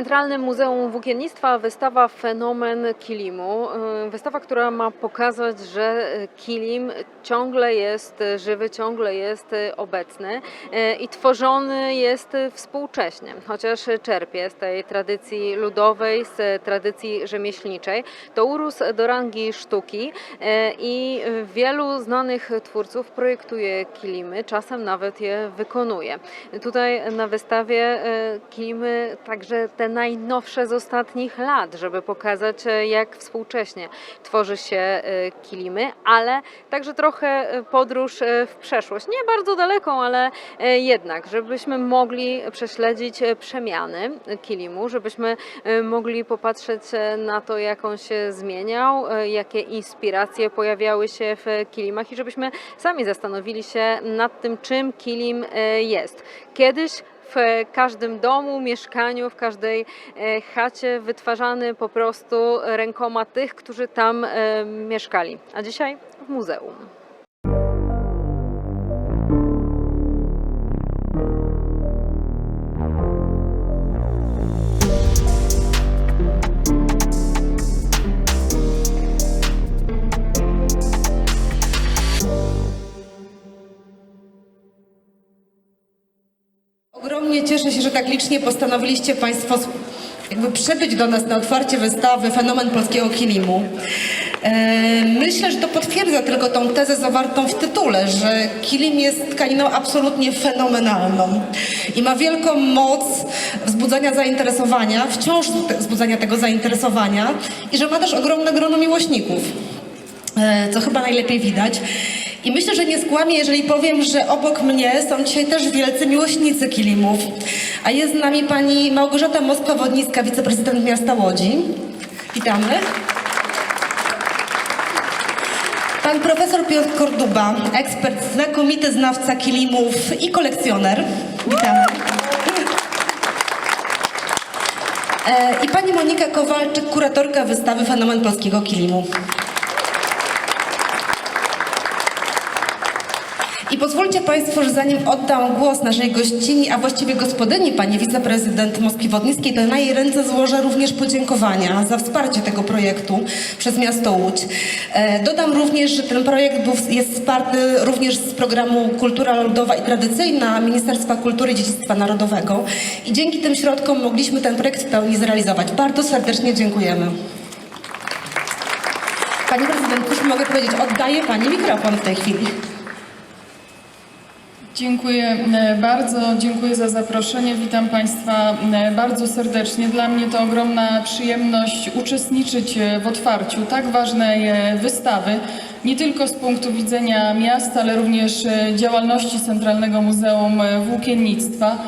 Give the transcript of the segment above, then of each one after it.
Centralnym Muzeum Włókiennictwa wystawa Fenomen Kilimu. Y, Wystawa, która ma pokazać, że y, kilim ciągle jest żywy, ciągle jest y, obecny i tworzony jest współcześnie, chociaż czerpie z tej tradycji ludowej, z tradycji rzemieślniczej. To urósł do rangi sztuki i wielu znanych twórców projektuje kilimy, czasem nawet je wykonuje. Tutaj na wystawie kilimy także te najnowsze z ostatnich lat, żeby pokazać e, jak współcześnie tworzy się e, kilimy, ale także trochę e, podróż w przeszłość. Nie bardzo daleką, ale jednak, żebyśmy mogli prześledzić przemiany kilimu, żebyśmy mogli popatrzeć na to, jak on się zmieniał, jakie inspiracje pojawiały się w kilimach i żebyśmy sami zastanowili się nad tym, czym kilim jest. Kiedyś w każdym domu, mieszkaniu, w każdej e, chacie wytwarzany po prostu rękoma tych, którzy tam e, mieszkali, a dzisiaj w muzeum. Ogromnie cieszę się, że tak licznie postanowiliście Państwo jakby przybyć do nas na otwarcie wystawy Fenomen Polskiego Kilimu. E, Myślę, że to potwierdza tylko tą tezę zawartą w tytule, że kilim jest tkaniną absolutnie fenomenalną i ma wielką moc wzbudzania zainteresowania, wciąż wzbudzania tego zainteresowania i że ma też ogromne grono miłośników e, co chyba najlepiej widać. I myślę, że nie skłamię, jeżeli powiem, że obok mnie są dzisiaj też wielcy miłośnicy kilimów. A jest z nami pani Małgorzata Moskwa-Wodnicka, wiceprezydent miasta Łodzi. Witamy. Pan profesor Piotr Korduba, ekspert, znakomity znawca kilimów i kolekcjoner. Witamy. E, I pani Monika Kowalczyk, kuratorka wystawy Fenomen Polskiego Kilimu. I pozwólcie Państwo, że zanim oddam głos naszej gościni, a właściwie gospodyni, pani wiceprezydent Moskwi Wodnickiej, to na jej ręce złożę również podziękowania za wsparcie tego projektu przez miasto Łódź. E, dodam również, że ten projekt jest wsparty również z programu Kultura Ludowa i Tradycyjna Ministerstwa Kultury i Dziedzictwa Narodowego. I dzięki tym środkom mogliśmy ten projekt w pełni zrealizować. Bardzo serdecznie dziękujemy. Pani prezydent, już mogę powiedzieć, oddaję Pani mikrofon w tej chwili. Dziękuję e, bardzo, dziękuję za zaproszenie. Witam Państwa e, bardzo serdecznie. Dla mnie to ogromna przyjemność uczestniczyć e, w otwarciu tak ważnej wystawy, nie tylko z punktu widzenia miasta, ale również działalności Centralnego Muzeum Włókiennictwa.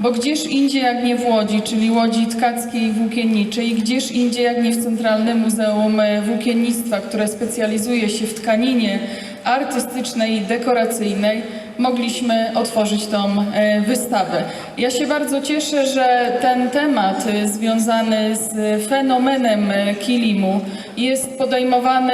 Bo gdzież indziej jak nie w Łodzi, czyli Łodzi Tkackiej i Włókienniczej, gdzież indziej jak nie w Centralnym Muzeum Włókiennictwa, które specjalizuje się w tkaninie artystycznej i dekoracyjnej, mogliśmy otworzyć tą e, wystawę. Ja się bardzo cieszę, że ten temat e, związany z fenomenem e, kilimu jest podejmowany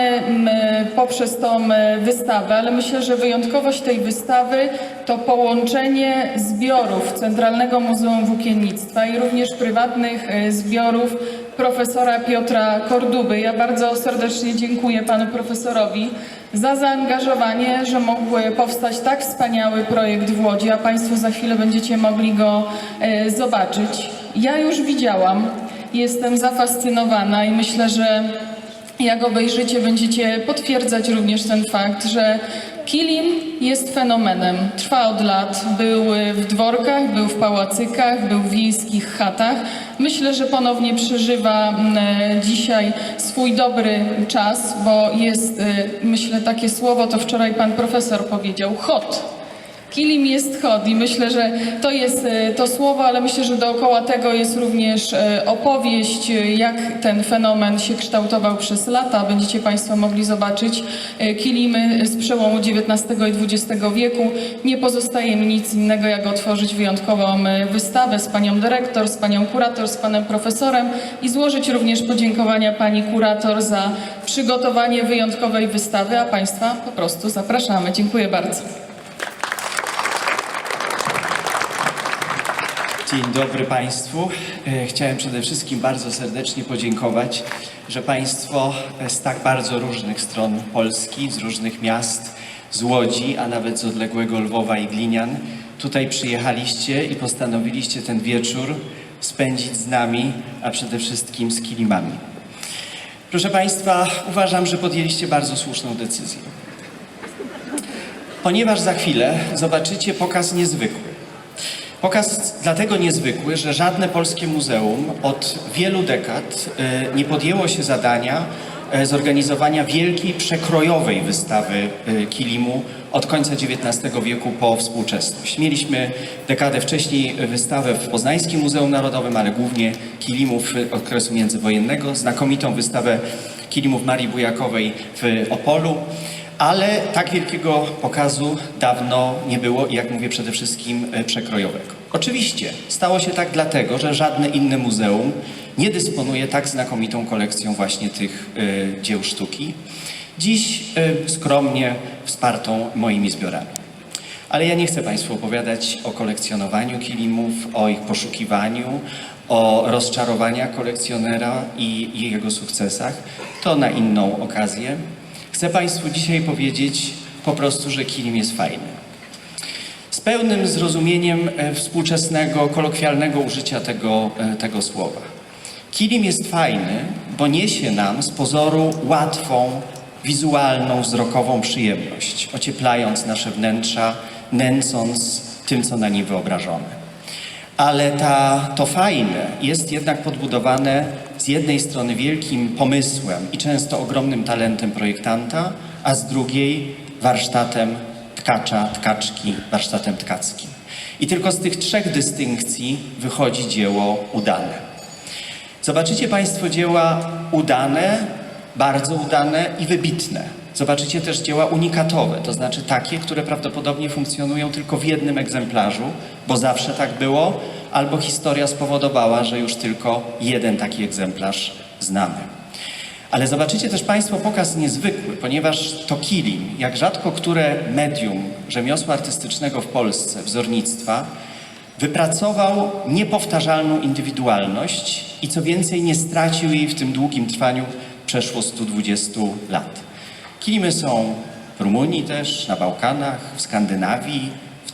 poprzez tą wystawę, ale myślę, że wyjątkowość tej wystawy to połączenie zbiorów Centralnego Muzeum Włókiennictwa i również prywatnych zbiorów profesora Piotra Korduby. Ja bardzo serdecznie dziękuję panu profesorowi za zaangażowanie, że mógł powstać tak wspaniały projekt w Łodzi, a państwo za chwilę będziecie mogli go e, zobaczyć. Ja już widziałam, jestem zafascynowana i myślę, że jak obejrzycie, będziecie potwierdzać również ten fakt, że kilim jest fenomenem. Trwa od lat. Był w dworkach, był w pałacykach, był w wiejskich chatach. Myślę, że ponownie przeżywa mm, e, dzisiaj swój dobry czas, bo jest, e, myślę, takie słowo, to wczoraj pan profesor powiedział, hot. Kilim jest hot i myślę, że to jest e, to słowo, ale myślę, że dookoła tego jest również e, opowieść, e, jak ten fenomen się kształtował przez lata. Będziecie Państwo mogli zobaczyć kilimy z przełomu XIX i XX wieku. Nie pozostaje mi nic innego, jak otworzyć wyjątkową wystawę z panią dyrektor, z panią kurator, z panem profesorem i złożyć również podziękowania pani kurator za przygotowanie wyjątkowej wystawy, a Państwa po prostu zapraszamy. Dziękuję bardzo. Dzień dobry Państwu. E, Chciałem przede wszystkim bardzo serdecznie podziękować, że Państwo z tak bardzo różnych stron Polski, z różnych miast, z Łodzi, a nawet z odległego Lwowa i Glinian, tutaj przyjechaliście i postanowiliście ten wieczór spędzić z nami, a przede wszystkim z kilimami. Proszę Państwa, uważam, że podjęliście bardzo słuszną decyzję. Ponieważ za chwilę zobaczycie pokaz niezwykły. Pokaz dlatego niezwykły, że żadne polskie muzeum od wielu dekad e, nie podjęło się zadania e, zorganizowania wielkiej, przekrojowej wystawy e, kilimu od końca XIX wieku po współczesność. Mieliśmy dekadę wcześniej wystawę w Poznańskim Muzeum Narodowym, ale głównie kilimów okresu międzywojennego, znakomitą wystawę kilimów Marii Bujakowej w Opolu. Ale tak wielkiego pokazu dawno nie było i jak mówię przede wszystkim e, przekrojowego. Oczywiście stało się tak dlatego, że żadne inne muzeum nie dysponuje tak znakomitą kolekcją właśnie tych e, dzieł sztuki. Dziś e, skromnie wspartą moimi zbiorami. Ale ja nie chcę Państwu opowiadać o kolekcjonowaniu kilimów, o ich poszukiwaniu, o rozczarowaniach kolekcjonera i, i jego sukcesach. To na inną okazję. Chcę Państwu dzisiaj powiedzieć po prostu, że kilim jest fajny. Z pełnym zrozumieniem e, współczesnego, kolokwialnego użycia tego, e, tego słowa. Kilim jest fajny, bo niesie nam z pozoru łatwą, wizualną, wzrokową przyjemność, ocieplając nasze wnętrza, nęcąc tym, co na nim wyobrażone. Ale ta, to fajne jest jednak podbudowane z jednej strony wielkim pomysłem i często ogromnym talentem projektanta, a z drugiej warsztatem tkacza, tkaczki, warsztatem tkackim. I tylko z tych trzech dystynkcji wychodzi dzieło udane. Zobaczycie Państwo dzieła udane, bardzo udane i wybitne. Zobaczycie też dzieła unikatowe, to znaczy takie, które prawdopodobnie funkcjonują tylko w jednym egzemplarzu, bo zawsze tak było, albo historia spowodowała, że już tylko jeden taki egzemplarz znamy. Ale zobaczycie też Państwo pokaz niezwykły, ponieważ to kilim, jak rzadko które medium rzemiosła artystycznego w Polsce, wzornictwa, wypracował niepowtarzalną indywidualność i co więcej nie stracił jej w tym długim trwaniu przeszło 120 lat. Kilimy są w Rumunii też, na Bałkanach, w Skandynawii,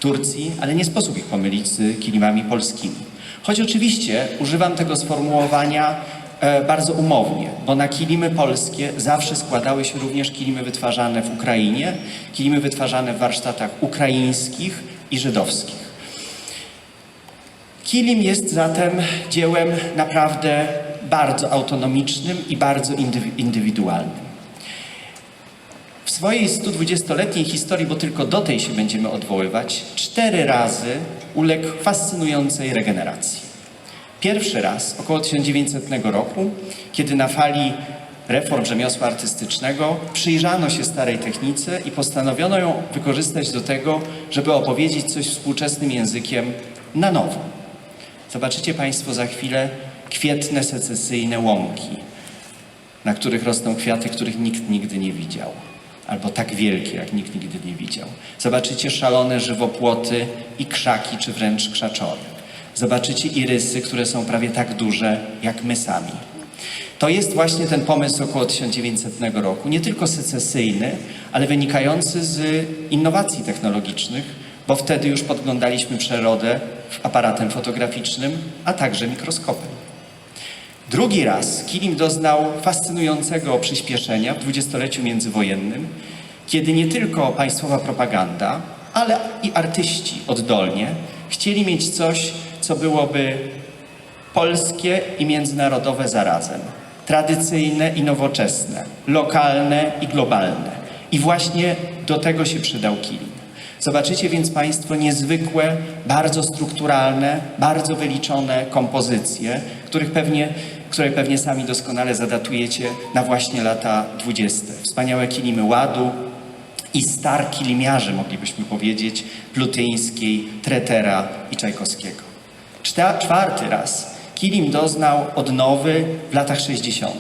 Turcji, ale nie sposób ich pomylić z kilimami polskimi. Choć oczywiście używam tego sformułowania e, bardzo umownie, bo na kilimy polskie zawsze składały się również kilimy wytwarzane w Ukrainie, kilimy wytwarzane w warsztatach ukraińskich i żydowskich. Kilim jest zatem dziełem naprawdę bardzo autonomicznym i bardzo indywi- indywidualnym. W swojej 120-letniej historii, bo tylko do tej się będziemy odwoływać, cztery razy uległ fascynującej regeneracji. Pierwszy raz około 1900 roku, kiedy na fali reform rzemiosła artystycznego przyjrzano się starej technice i postanowiono ją wykorzystać do tego, żeby opowiedzieć coś współczesnym językiem na nowo. Zobaczycie Państwo za chwilę kwietne secesyjne łąki, na których rosną kwiaty, których nikt nigdy nie widział, albo tak wielkie, jak nikt nigdy nie widział. Zobaczycie szalone żywopłoty i krzaki, czy wręcz krzaczory. Zobaczycie irysy, które są prawie tak duże, jak my sami. To jest właśnie ten pomysł około 1900 roku, nie tylko secesyjny, ale wynikający z innowacji technologicznych, bo wtedy już podglądaliśmy przyrodę aparatem fotograficznym, a także mikroskopem. Drugi raz Kilim doznał fascynującego przyspieszenia w dwudziestoleciu międzywojennym, kiedy nie tylko państwowa propaganda, ale i artyści oddolnie chcieli mieć coś, co byłoby polskie i międzynarodowe zarazem. Tradycyjne i nowoczesne, lokalne i globalne. I właśnie do tego się przydał Kilim. Zobaczycie więc Państwo niezwykłe, bardzo strukturalne, bardzo wyliczone kompozycje, których pewnie, które pewnie sami doskonale zadatujecie na właśnie lata dwudzieste. Wspaniałe kilimy ładu i star kilimiarzy, moglibyśmy powiedzieć, Plutyńskiej, Tretera i Czajkowskiego. Czta- Czwarty raz Kilim doznał odnowy w latach 60.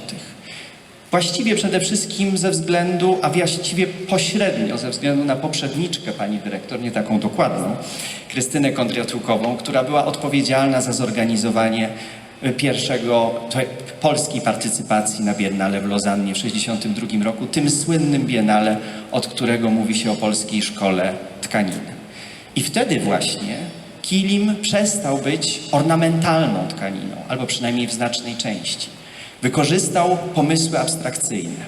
Właściwie przede wszystkim ze względu, a właściwie pośrednio ze względu na poprzedniczkę pani dyrektor, nie taką dokładną, Krystynę Kondriatukową, która była odpowiedzialna za zorganizowanie y, pierwszego polskiej partycypacji na Biennale w Lozannie w 1962 roku, tym słynnym Biennale, od którego mówi się o polskiej szkole tkaniny. I wtedy właśnie kilim przestał być ornamentalną tkaniną, albo przynajmniej w znacznej części. Wykorzystał pomysły abstrakcyjne.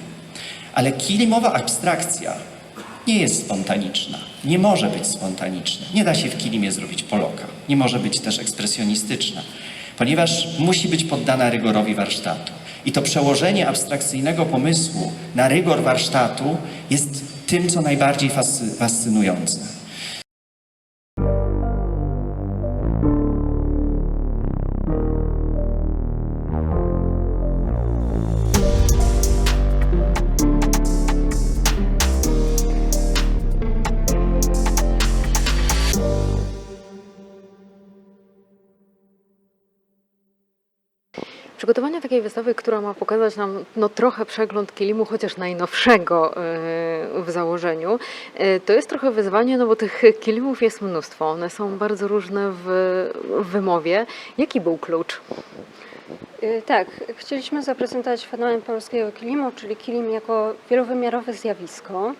Ale kilimowa abstrakcja nie jest spontaniczna, nie może być spontaniczna. Nie da się w kilimie zrobić poloka, nie może być też ekspresjonistyczna, ponieważ musi być poddana rygorowi warsztatu. I to przełożenie abstrakcyjnego pomysłu na rygor warsztatu jest tym, co najbardziej fascy- fascynujące. Takiej wystawy, która ma pokazać nam no, trochę przegląd kilimu, chociaż najnowszego e, w założeniu, e, to jest trochę wyzwanie, no bo tych kilimów jest mnóstwo. One są bardzo różne w, wymowie. Jaki był klucz? Y, Tak, chcieliśmy zaprezentować fenomen polskiego kilimu, czyli kilim jako wielowymiarowe zjawisko.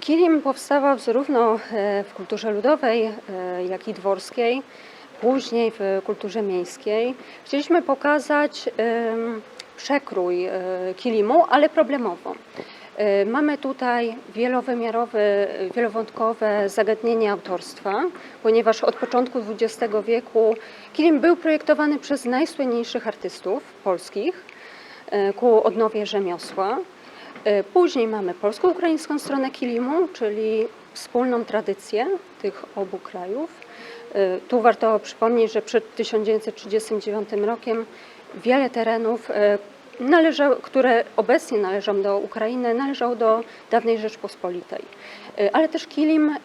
Kilim powstawał zarówno e, w kulturze ludowej, e, jak i dworskiej, później w kulturze miejskiej. Chcieliśmy pokazać przekrój e, kilimu, ale problemowo. E, Mamy tutaj wielowymiarowe, wielowątkowe zagadnienie autorstwa, ponieważ od początku XX wieku kilim był projektowany przez najsłynniejszych artystów polskich e, ku odnowie rzemiosła. Później mamy polsko-ukraińską stronę kilimu, czyli wspólną tradycję tych obu krajów. E, Tu warto przypomnieć, że przed 1939 rokiem wiele terenów, e, należa, które obecnie należą do Ukrainy, należało do dawnej Rzeczpospolitej. E, Ale też kilim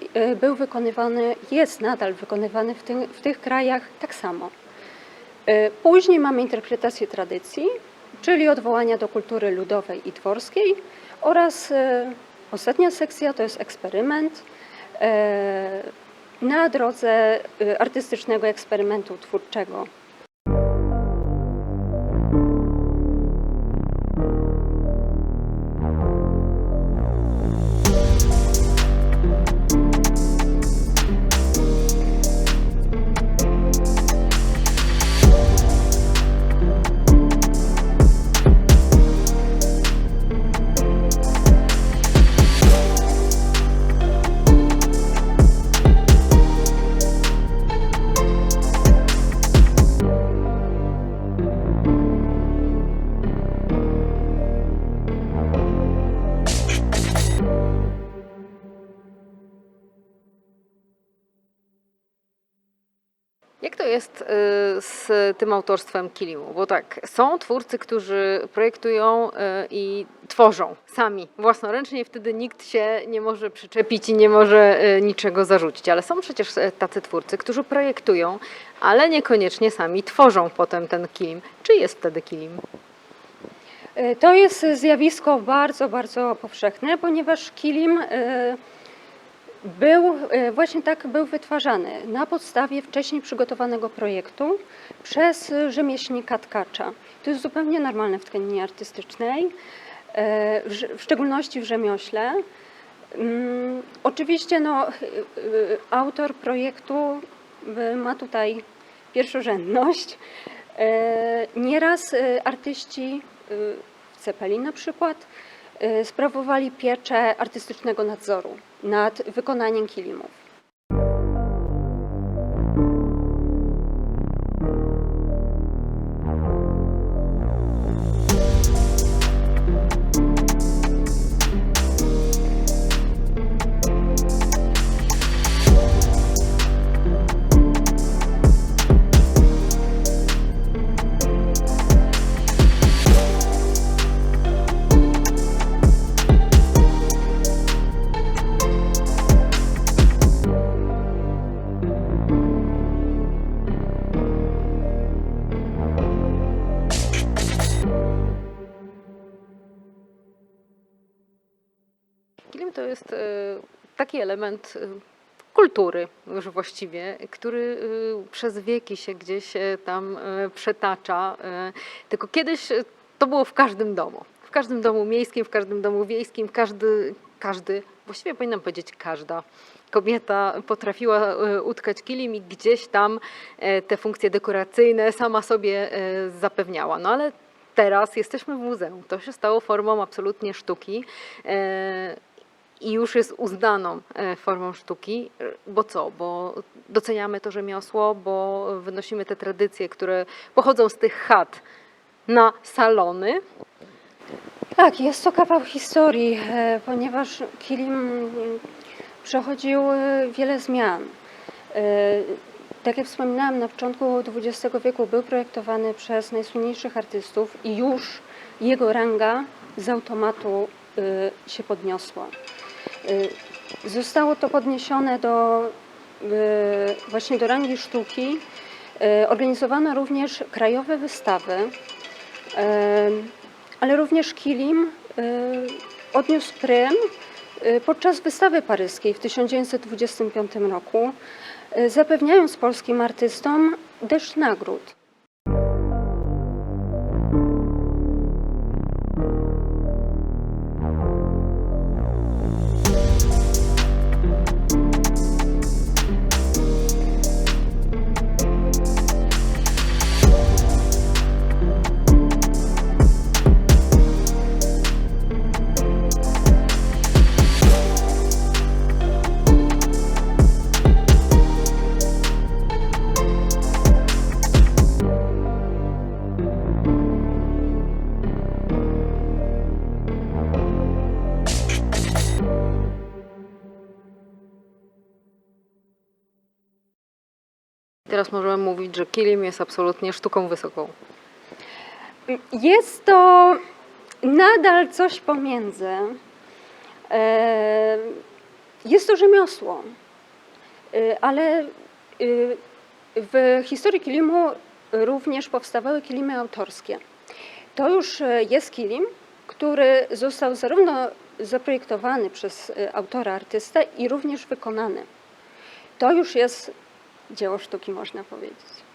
był wykonywany, jest nadal wykonywany w, w tych krajach tak samo. Później mamy interpretację tradycji, czyli odwołania do kultury ludowej i dworskiej oraz ostatnia sekcja to jest eksperyment e, na drodze e, artystycznego eksperymentu twórczego. Jest y, z tym autorstwem kilimu? Bo tak, są twórcy, którzy projektują y, i tworzą sami, własnoręcznie, wtedy nikt się nie może przyczepić i nie może y, niczego zarzucić. Ale są przecież tacy twórcy, którzy projektują, ale niekoniecznie sami tworzą potem ten kilim. Czy jest wtedy kilim? To jest zjawisko bardzo, bardzo powszechne, ponieważ kilim był, e, właśnie tak był wytwarzany na podstawie wcześniej przygotowanego projektu przez rzemieślnika tkacza. To jest zupełnie normalne w tkaninie artystycznej, e, w, szczególności w rzemiośle. Mm, Oczywiście no, e, autor projektu ma tutaj pierwszorzędność. Nieraz artyści w Cepeli na przykład sprawowali pieczę artystycznego nadzoru nad wykonaniem kilimów. Jest e, taki element e, kultury już właściwie, który e, przez wieki się gdzieś tam przetacza. Tylko kiedyś to było w każdym domu. W każdym domu miejskim, w każdym domu wiejskim, każdy, każdy właściwie powinnam powiedzieć każda kobieta potrafiła utkać kilim i gdzieś tam te funkcje dekoracyjne sama sobie zapewniała. No ale teraz jesteśmy w muzeum. To się stało formą absolutnie sztuki. I już jest uznaną e, formą sztuki, bo co? Bo doceniamy to rzemiosło, bo wynosimy te tradycje, które pochodzą z tych chat na salony. Tak, jest to kawał historii, e, ponieważ kilim przechodził e, wiele zmian. Tak jak wspominałam, na początku XX wieku był projektowany przez najsłynniejszych artystów i już jego ranga z automatu się podniosła. E, Zostało to podniesione do, e, właśnie do rangi sztuki. E, Organizowano również krajowe wystawy. Ale również Kilim odniósł prym podczas wystawy paryskiej w 1925 roku, zapewniając polskim artystom deszcz nagród. Teraz możemy mówić, że kilim jest absolutnie sztuką wysoką. Jest to nadal coś pomiędzy. E, Jest to rzemiosło, E, ale e, w historii kilimu również powstawały kilimy autorskie. To już jest kilim, który został zarówno zaprojektowany przez autora artystę i również wykonany. To już jest dzieło sztuki, można powiedzieć.